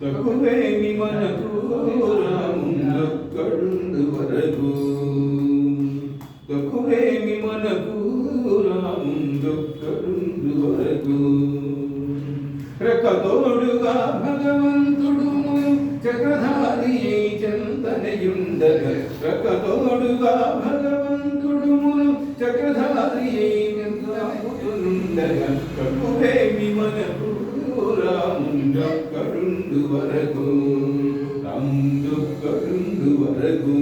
తక్కువేమి మనకు రాముందొక్కడుండు వరకు తక్కువేమి మనకు రాముందొక్కడుండు వరకు రకతోడుగా భగవంతుడు చక్రధారి చందనయుండగ రకతోడుగా భగవంతుడు చక్రధారి చందనయుండగ తక్కువేమి మనకు రాముందొక్కడుండు వరకు రాముందొక్కడుండు వరకు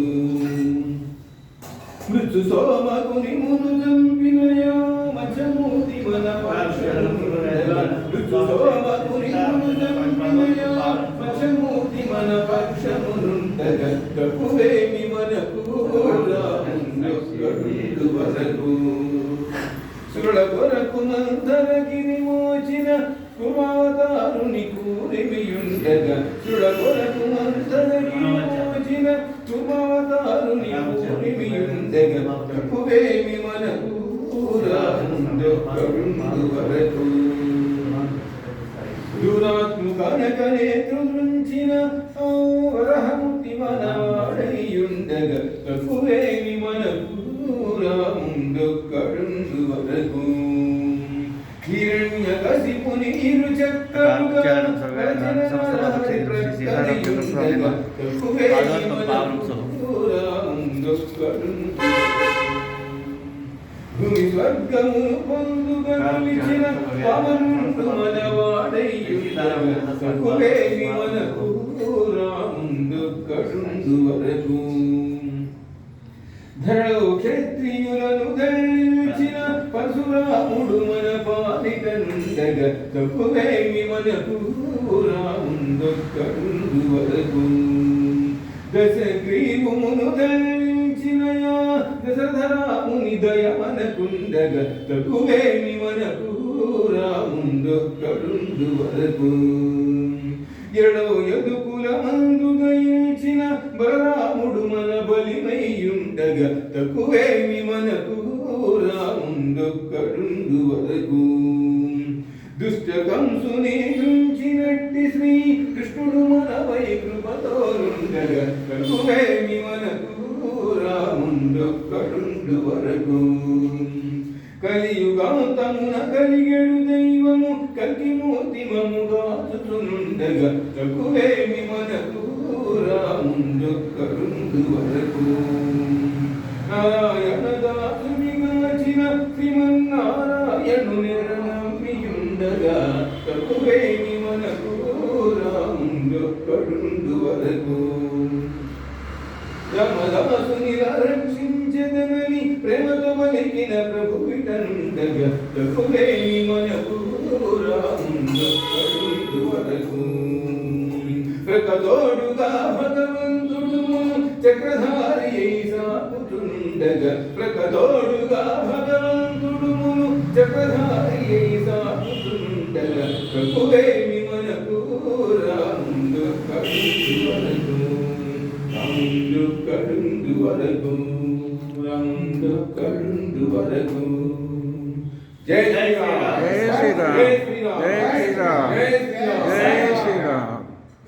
మృత్యు సోమకుని మును చంపినయా మచమూతి మన పక్షముండగా మృత్యు సోమకుని మును చంపినయా మచమూతి మన పక్షమునుండగా తప్పువేమి మనకు రాముండొక్కడుండు వరకు సురుల కొరకు మందరగిరి మోచిన కుమాతారుని కూరిమియుండగా చుడగొరకు కొరకు మందరగిరి మోచిన కుమాతారుని కూరిమియుండగా తప్పువేమి మనకు రాముండొక్కడుండు వరకు. దురాత్ముకనకనే తృంచిన వరహముక్తి మనవాడయుండగా తప్పువేమి మనకు రాముండొక్కడుండు వరకు. సులభం. భూమి స్వర్గమును పొందుగా నిలిచిన పవనుండు మనవాడయ్యుండగేమి మనకు రాముందు కడుందు వరకు ధరలో క్షత్రియులను దళించిన పరశురాముడు మన పాలిటనుండగ తక్కువేమి మనకు రాముందొక్కడు వరకు దశ గ్రీవుమును దళించినయా దశధరాముని దయ మనకుండగ తక్కువేమి మనకు రాముందొక్కడు వరకు ఎడో ఎదుకుల మందు బలిమయ్యుండగా మనకు రాముందొక్కడుండు వరకు. దుష్ట కంసుని తుంచినట్టి శ్రీ కృష్ణుడు మనపై కృపతో తక్కువేమి మనకు రాముందొక్కడుండు వరకు. కలియుగాంతమున కలిగెడు దైవము కల్కిమూర్తిమముగా చుచునుండగా తక్కువేమి మనకు రాముందొక్కడుండు వరకు. నారాయణ దాసుని శ్రీమన్నారాయణు నిరనమ్మియుండగా తక్కువేమి మనకు రాముందొక్కడుండు వరకు రమదాసుని రక్షించదనని ప్రేమతో పలికిన ప్రభు విటనుండగా తక్కువేమి మనకు రాముందొక్కడుండు వరకు ప్రకతోడుగా భగవంతుడు చక్రధారి అయి సాపుతుండగా ప్రకతోడుగా భగవంతుడు చక్రధారి అయి సాపుతుండగా తక్కువేమి మనకు రాముందొక్కడుండు వరకు రాముండు కడుండు వరకు రాముండు కడుండు వరకు జై శ్రీరామ్. జై శ్రీరామ్. జై శ్రీరామ్. జై